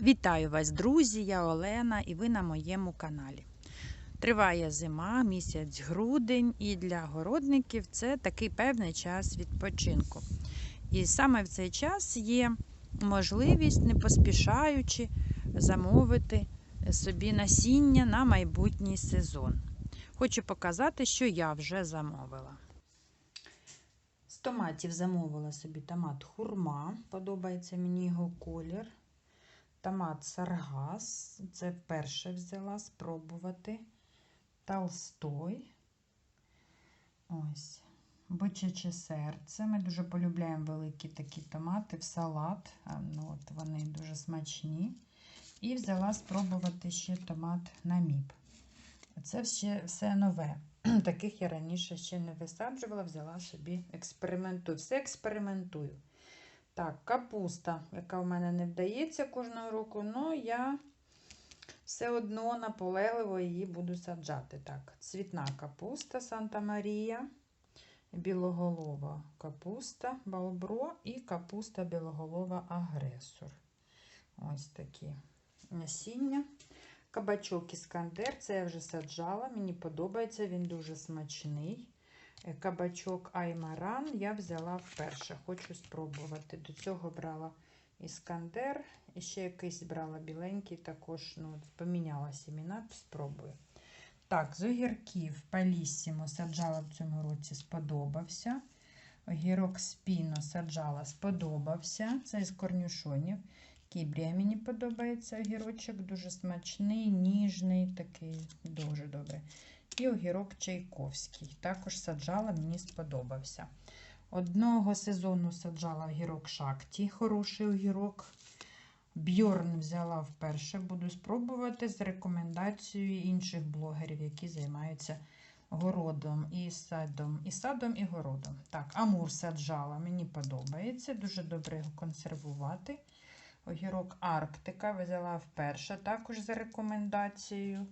Вітаю вас, друзі! Я Олена і ви на моєму каналі. Триває зима, місяць грудень, і для городників це такий певний час відпочинку. І саме в цей час є можливість, не поспішаючи, замовити собі насіння на майбутній сезон. Хочу показати, що я вже замовила. З томатів замовила собі томат хурма, подобається мені його колір. Томат саргас, це вперше взяла спробувати. Толстой. Ось. Бичаче серце. Ми дуже полюбляємо великі такі томати в салат. Ну, от Вони дуже смачні. І взяла спробувати ще томат наміп. Це ще все нове. Таких я раніше ще не висаджувала, взяла собі експериментую. Все експериментую. Так, капуста, яка в мене не вдається кожного року, але я все одно наполегливо її буду саджати. Так, цвітна капуста Санта Марія, білоголова капуста, балбро і капуста білоголова агресор. Ось такі насіння. Кабачок іскандер, це я вже саджала, мені подобається, він дуже смачний. Кабачок Аймаран я взяла вперше, хочу спробувати. До цього брала іскандер, і ще якийсь брала біленький, також ну, поміняла сіміна, спробую. Так, з огірків палісімо саджала в цьому році, сподобався. Огірок спіно саджала, сподобався. Це із корнюшонів. Кібрія мені подобається огірочок, дуже смачний, ніжний, такий, дуже добре. І огірок Чайковський. Також саджала, мені сподобався. Одного сезону саджала огірок Шакті, хороший огірок. Бьорн взяла вперше, буду спробувати з рекомендацією інших блогерів, які займаються городом і садом, і садом, і городом. Так, амур саджала, мені подобається. Дуже добре його консервувати. Огірок Арктика взяла вперше, також за рекомендацією.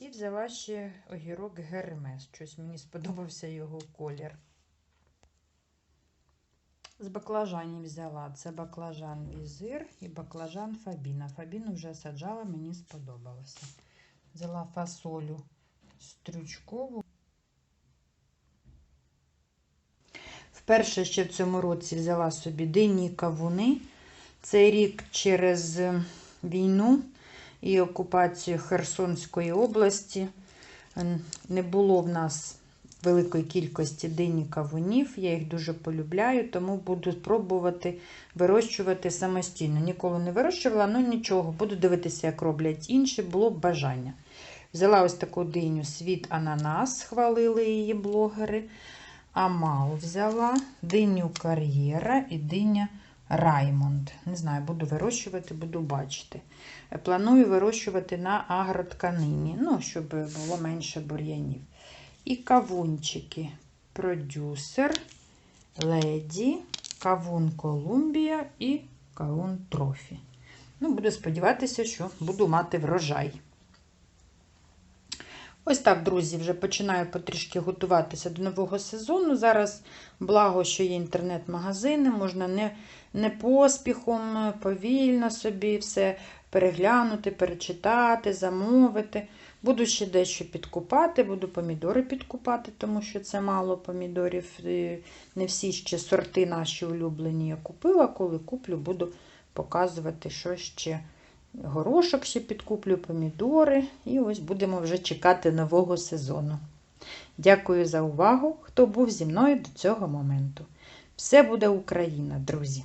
І взяла ще огірок Гермес. Щось мені сподобався його колір. З баклажанів взяла це баклажан візир і баклажан Фабіна. Фабіну вже саджала, мені сподобалося. Взяла фасолю стрючкову. Вперше ще в цьому році взяла собі дині кавуни. Цей рік через війну і окупацію Херсонської області. Не було в нас великої кількості дині кавунів. Я їх дуже полюбляю, тому буду спробувати вирощувати самостійно. Ніколи не вирощувала, ну нічого, буду дивитися, як роблять інші, було б бажання. Взяла ось таку диню світ ананас, хвалили її блогери. Амал взяла, диню кар'єра і диня. Раймонд. Не знаю, буду вирощувати, буду бачити. Планую вирощувати на агротканині, ну, щоб було менше бур'янів. І кавунчики. Продюсер, леді, кавун Колумбія і кавун трофі. Ну, Буду сподіватися, що буду мати врожай. Ось так, друзі, вже починаю потрішки готуватися до нового сезону. Зараз, благо, що є інтернет-магазини, можна не не поспіхом, повільно собі все переглянути, перечитати, замовити. Буду ще дещо підкупати, буду помідори підкупати, тому що це мало помідорів. Не всі ще сорти наші улюблені я купила. Коли куплю, буду показувати, що ще. Горошок ще підкуплю, помідори, і ось будемо вже чекати нового сезону. Дякую за увагу, хто був зі мною до цього моменту. Все буде Україна, друзі!